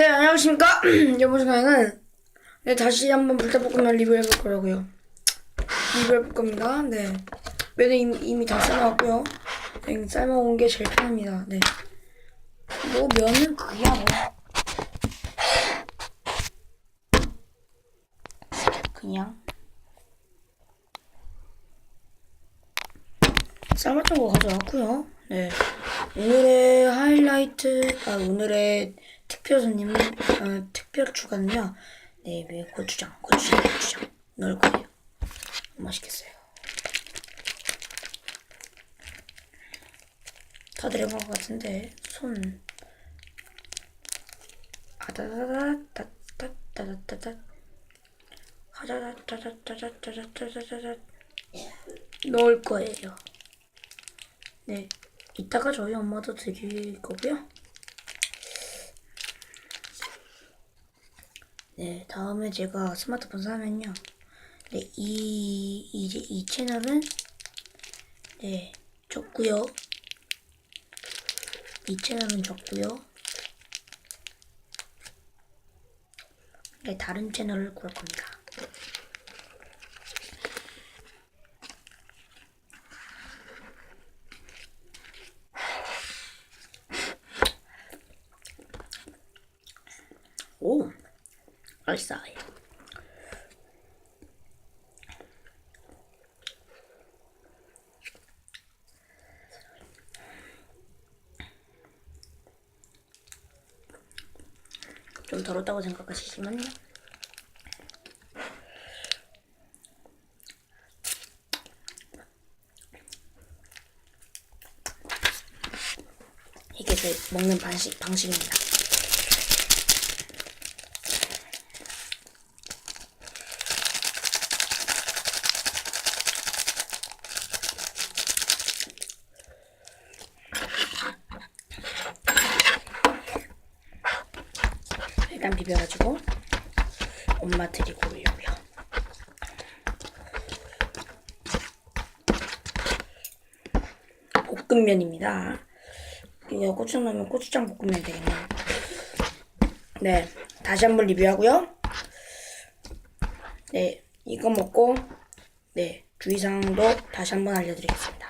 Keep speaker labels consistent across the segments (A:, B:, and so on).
A: 네, 안녕하십니까. 이번 시간에는 네, 다시 한번 불닭볶음면 리뷰해볼 거라고요. 리뷰해볼 겁니다. 네. 면은 이미, 이미 다 삶아왔고요. 네, 삶아온 게 제일 편합니다. 네. 뭐, 면은 그야 뭐. 그냥. 삶았던 거 가져왔고요. 네. 오늘의 하이라이트, 아, 오늘의 특별 손님, 어, 특별 추가는요. 네, 왜 고추장, 고추장, 고추장 넣을 거예요. 맛있겠어요. 다 들어간 것 같은데, 손. 아다다다다다다다다다. 하다다다다다다다다다다. 넣을 거예요. 네. 이따가 저희 엄마도 드릴 거고요. 네, 다음에 제가 스마트폰 사면요. 네, 이, 이제 이 채널은, 네, 적고요. 이 채널은 적고요. 네, 다른 채널을 구할 겁니다. 오, 맛있어요. 좀 더럽다고 생각하시지만요. 이게 제 먹는 방식, 방식입니다. 일단 비벼가지고 엄마 드리고 오려고요. 볶음면입니다. 이거 고추장 넣으면 고추장 볶음면 되겠네요. 네, 다시 한번 리뷰하고요. 네, 이거 먹고 네 주의사항도 다시 한번 알려드리겠습니다.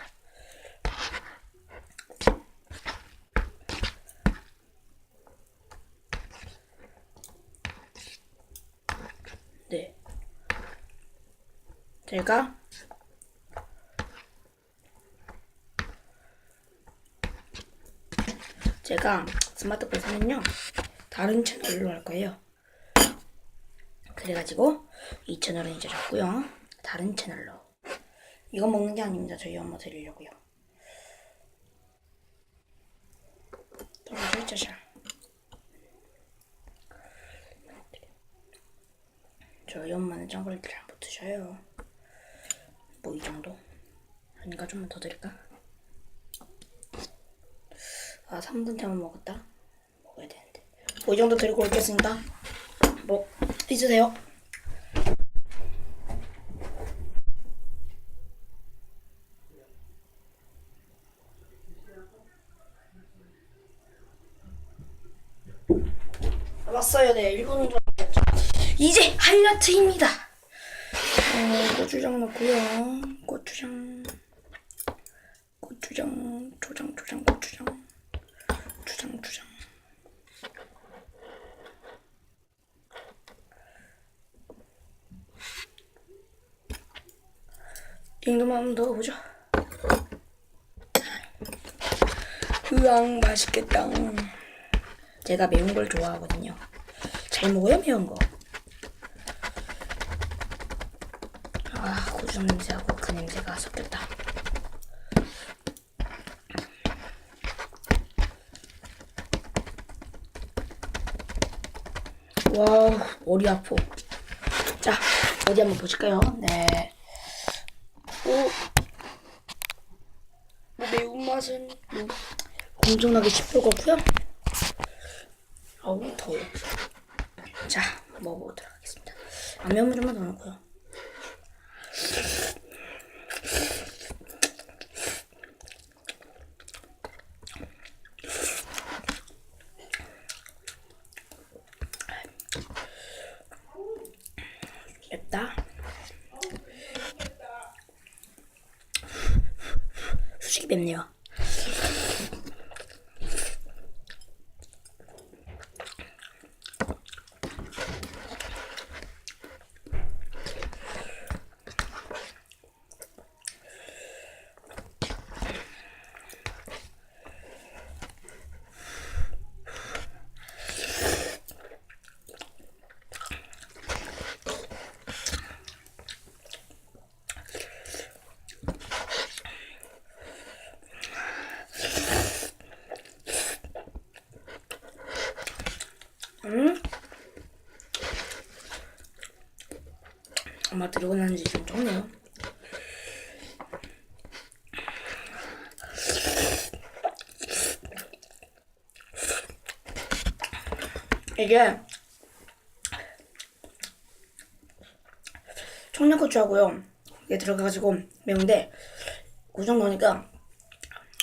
A: 네. 제가 제가 스마트폰 사면요 다른 채널로 할 거예요. 그래가지고 이 채널은 이제 줬고요. 다른 채널로 이거 먹는 게 아닙니다. 저희 엄마 드리려고요. 떨어져 있자샤. 저희 엄마는 짱구리를 잘못 드셔요. 뭐 이 정도? 아닌가 좀만 더 드릴까? 아 3분 태만 먹었다. 먹어야 되는데. 뭐 이 정도 드리고 올겠습니다. 뭐 있으세요? 왔어요, 네. 1분 정도. 이제 하이라이트입니다. 어, 고추장 넣고요. 고추장, 고추장, 초장, 초장, 고추장, 초장, 초장. 이 정도만 한번 넣어보죠. 으앙, 맛있겠다. 제가 매운 걸 좋아하거든요. 잘 먹어요, 매운 거. 아, 고추장 냄새하고 그 냄새가 섞였다. 와우, 머리 아파. 자, 어디 한번 보실까요? 네. 오. 뭐 매운맛은 뭐 엄청나게 씹을 거고요. 어우, 더워. 자, 먹어보도록 하겠습니다. 좀만 더 넣고요. 맵다. 솔직히 맵네요. 음? 아마 들어고 나는지 좀 적네요. 이게 청양고추하고요. 이게 들어가가지고 매운데 고정 넣으니까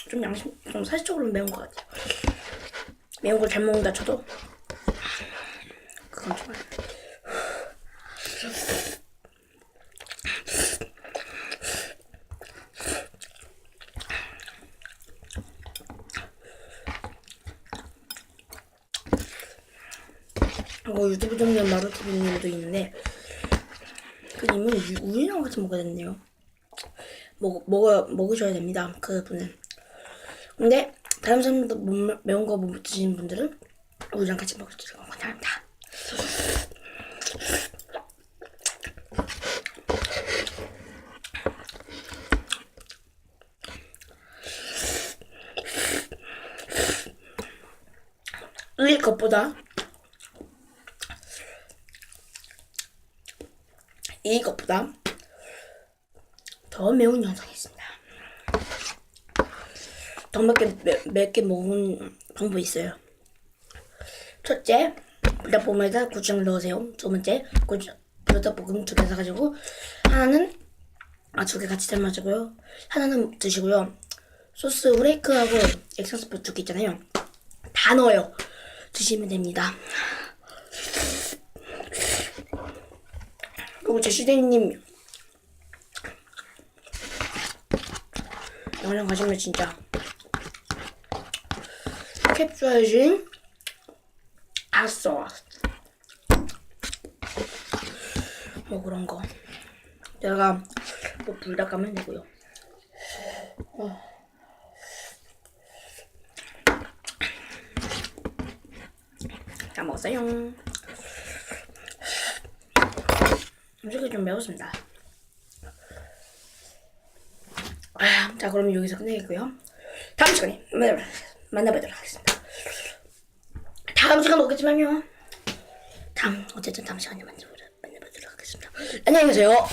A: 좀 양심 좀 사실적으로 매운 것 같아요. 매운 걸 잘 먹는다 쳐도 좀 어, 유튜브 정년 마루TV님도 있는데 그 님은 유- 우유랑 같이 먹어야 된대요. 먹 먹어 먹으셔야 됩니다. 그 분은. 근데 다른 매- 매운 거 못 드시는 분들은 우유랑 같이 먹으시면 괜찮습니다. 이 것보다 이 것보다 더 매운 영상이 있습니다. 더 맵게, 맵게 먹은 방법이 있어요. 첫째, 불닭볶음에다 고추장을 넣으세요. 두 번째, 고추, 불닭볶음 두개 사가지고 하나는 아 두 개 같이 삶아주고요. 하나는 드시고요. 소스 후레이크하고 엑센스프 두 개 있잖아요. 다 넣어요. 드시면 됩니다. 그리고 제시대님 영상 가시면 진짜 캡처해 진 아싸 뭐 그런 거. 내가 뭐 불닭 가면 되고요. 어. 다 먹었어요. 음식이 좀 매웠습니다. 아, 자 그럼 여기서 끝내겠고요. 다음 시간에 만나- 만나보도록 하겠습니다 다음 시간 오겠지만요. 다음 어쨌든 다음 시간에 만나보도록 하겠습니다. 안녕히 계세요